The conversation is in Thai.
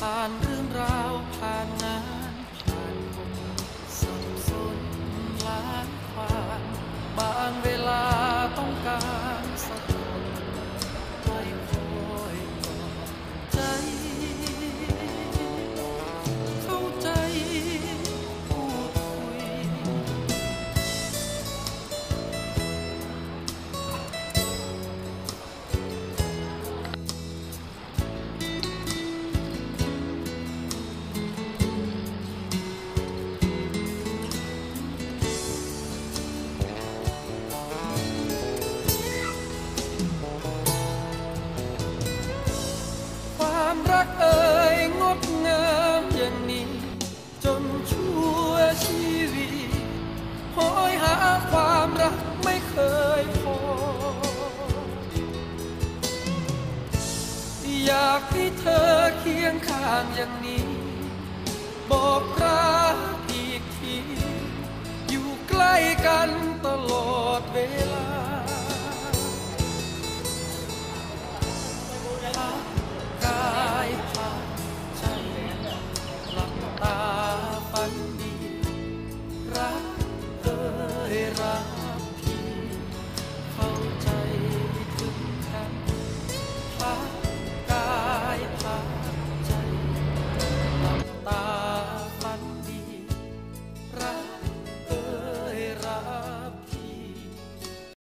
ผ่านเรื่องราวผ่านงาน รักเอ่ยงดงามอย่างนี้ จนชั่วชีวิตหอยหาความรักไม่เคยพอ อยากให้เธอเคียงข้างอย่างนี้ บอกรักอีกที อยู่ใกล้กัน heart.